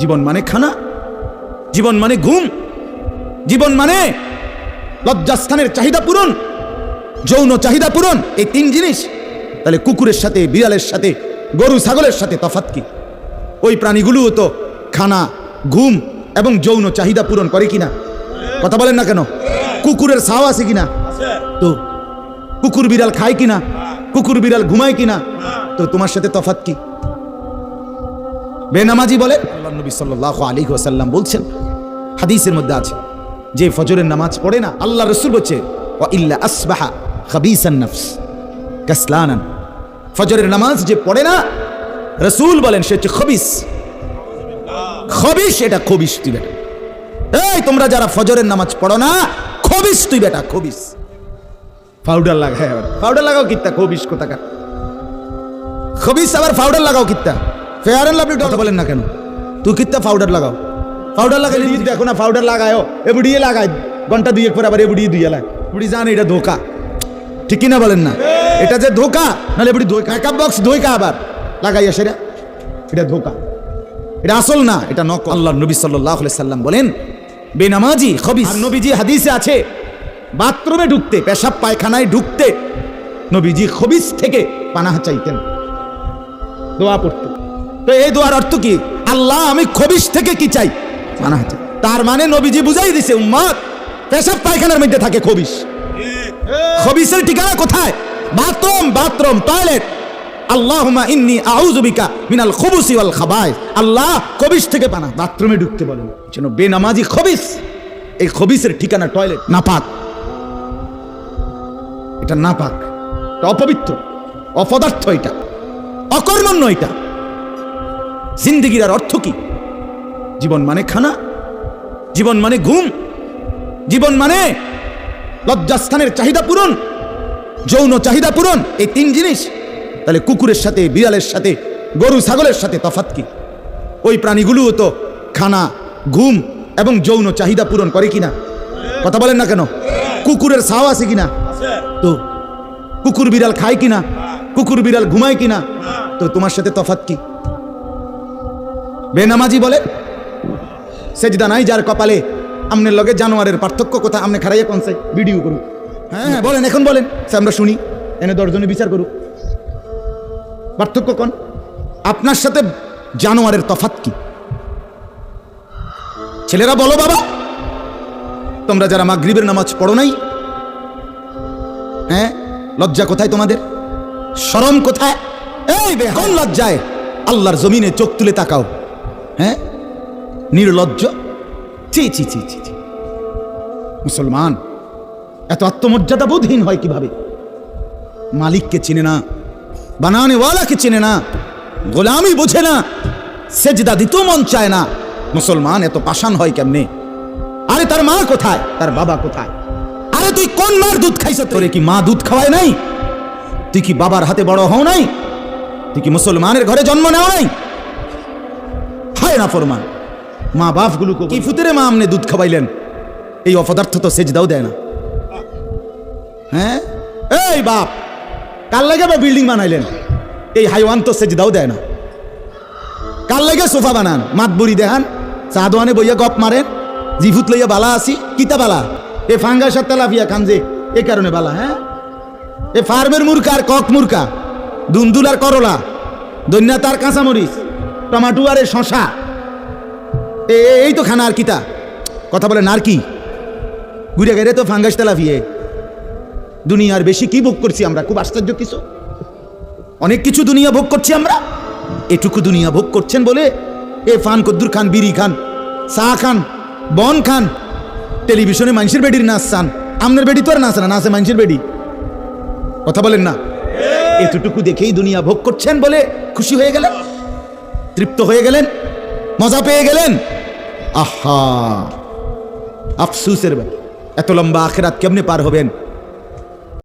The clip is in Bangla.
জীবন মানে খানা, জীবন মানে ঘুম, জীবন মানে লজ্জাস্থানের চাহিদা পূরণ, যৌন চাহিদা পূরণ, এই তিন জিনিস। তাহলে কুকুরের সাথে, বিড়ালের সাথে, গরু ছাগলের সাথে তফাৎ কি? ওই প্রাণীগুলোও তো খানা, ঘুম এবং যৌন চাহিদা পূরণ করে কিনা? কথা বলেন না কেন? কুকুরের ছাও আছে কিনা? তো কুকুর বিড়াল খায় কিনা? কুকুর বিড়াল ঘুমায় কিনা? তো তোমার সাথে তফাৎ কি? বেনামাজি বলে আল্লাহ নবী সাল্লাল্লাহু আলাইহি ওয়াসাল্লাম বলছেন। হাদিসের মধ্যে আছে, যে ফজরের নামাজ পড়ে না আল্লাহ রসুল বলছে, ওয়া ইল্লা আসবাহা খাবিসান কাসলানান। ফজরের নামাজ যে পড়ে না, রসুল বলেন সে হচ্ছে খবিস। খবিস এটা খবিস তুই বেটা। এই, তোমরা যারা ফজরের নামাজ পড়ো না, খবিস তুই বেটা, খবিস। পাউডার লাগায় আবার পাউডার লাগাও কিত্তা, খবিস কোথাকার। খবিস আবার পাউডার লাগাও কিত্তা। ফেয়ার অ্যান্ড লাভলি কথা বলেন না কেন? তুই কিত্তা পাউডার লাগাও? পাউডার লাগাইলে যদি দেখো না পাউডার লাগায়ও। এ বুড়িয়ে লাগায়। ঘণ্টা দুই এক পর আবার এ বুড়িয়ে দুইয়ে লাগায়। বুড়ি জানে এটা ধোকা। ঠিক কিনা বলেন না? এটা যে ধোকা নাহলে বুড়ি ধোকা মেকআপ বক্স ধোকা আবার। লাগাইয়া সেটা এটা ধোকা। এটা আসল না এটা নক আল্লাহ নবী সাল্লাহ সাল্লাম বলেন বেনামাজি খবিস। আর নবীজি হাদিসে আছে বাথরুমে ঢুকতে পেশাব পায়খানায় ঢুকতে নবীজি খবিস থেকে পানাহা চাইতেন। দোয়া পড়তে তো এই দোয়ার অর্থ কি? আল্লাহ, আমি খবিস থেকে কি চাই? চাই তার মানে নবীজি বুঝাই দিছে, উম্মত, পেশাব পায়খানার মধ্যে থাকে খবিস খবিসের ঠিকানা কোথায়? Bathroom bathroom, toilet. আল্লাহুমা ইন্নি আউযু বিকা মিনাল খুবুসি ওয়াল খাবায় আল্লাহ খবিস থেকে পানা বাথরুমে ঢুকতে বলেন যেন বেনামাজি খবিস এই খবিসের ঠিকানা টয়লেট, নাপাক। এটা নাপাক। এটা অপবিত্র, অপদার্থ এটা। অকর্মণ্য এটা। জিন্দিগির আর অর্থ কি? জীবন মানে খানা, জীবন মানে ঘুম, জীবন মানে লজ্জাস্থানের চাহিদা পূরণ, যৌন চাহিদা পূরণ, এই তিন জিনিস। তাহলে কুকুরের সাথে, বিড়ালের সাথে, গরু ছাগলের সাথে তফাৎ কি? ওই প্রাণীগুলোও তো খানা, ঘুম এবং যৌন চাহিদা পূরণ করে কিনা? কথা বলেন না কেন? কুকুরের ছাও আছে কিনা? তো কুকুর বিড়াল খায় কিনা? কুকুর বিড়াল ঘুমায় কিনা? তো তোমার সাথে তফাৎ কি? বেনামাজি বলে। সেজদা নাই যার কপালে। আমনের লগে জানোয়ারের পার্থক্য কোথা আমনে খারাইয়া কোন ভিডিও করুক। হ্যাঁ হ্যাঁ বলেন, এখন বলেন। সে আমরা শুনি। এনে দশজনে বিচার করুক। পার্থক্য কোন? আপনার সাথে জানোয়ারের তফাত কি? ছেলেরা বলো বাবা। তোমরা যারা মাগরিবের নামাজ পড়ো নাই হ্যাঁ লজ্জা কোথায় তোমাদের? শরম কোথায়? এই বেহন লজ্জায় আল্লাহর জমিনে চোখ তুলে তাকাও। হ্যাঁ? নির্লজ্জ? চি চি চি চি চি। মুসলমান, এত আত্মমর্যাদা বোধহীন হয় কীভাবে? মালিককে চিনে না, বানানেওয়ালাকে চিনে না, গোলামি বোঝে না, সেজদা দিতেও মন চায় না। মুসলমান, এত পাষাণ হয় কেমনে? আরে তার মা কোথায়? তার বাবা কোথায়? আরে তুই কোন মার দুধ খাইছ তোরে কি মা দুধ খাওয়ায় নাই? তুই কি বাবার হাতে বড় হও নাই? তুই কি মুসলমানের ঘরে জন্ম নেওয়া নাই? না ফরমান। মা বাপগুলোকে কি ফুতেরে মা আমনে দুধ খাওয়াইলেন? এই অপদার্থ তো সেজদাও দেয় না। হ্যাঁ? এই বাপ কাল লাগে বা বিল্ডিং বানাইলেন? এই হাইওয়ান তো সেজদাও দেয় না। কাল লাগে সোফা বানান? মাত বুড়ি দেখান চা দোয়ানে বইয়া গপ মারেন জিফুত লইয়া বালা আসি, কিতা বালা? এ ফাঙ্গা সাত তেলাপিয়া খান যে, এ কারণে বালা হ্যাঁ? এ ফার্মের মুরকা আর কক মুরকা, দুন্দুল আর করলা, দৈন্যা তার কাঁচামরিচ, টমাটো আর এ শশা। এই তো খানা আর কিতা কথা বলে কি ঘুরে গেলে তো ফাঙ্গাস তেলাপিয়ে। দুনিয়ার বেশি কি ভোগ করছি আমরা? খুব আশ্চর্য কিছু। অনেক কিছু দুনিয়া ভোগ করছি আমরা। এটুকু দুনিয়া ভোগ করছেন বলে এ ফান কদ্দুর খান, বিড়ি খান, চা খান, বন খান, টেলিভিশনে মানুষের বেডির নাচ চান। আমনের বেডি তো আর নাচ না, নাচে মানুষের বেডি। কথা বলেন না। এতটুকু দেখেই দুনিয়া ভোগ করছেন বলে খুশি হয়ে গেলেন, তৃপ্ত হয়ে গেলেন, মজা পেয়ে গেলেন। আহা। আফসুসের এত লম্বা আখেরাত কেমনে পার হবেন?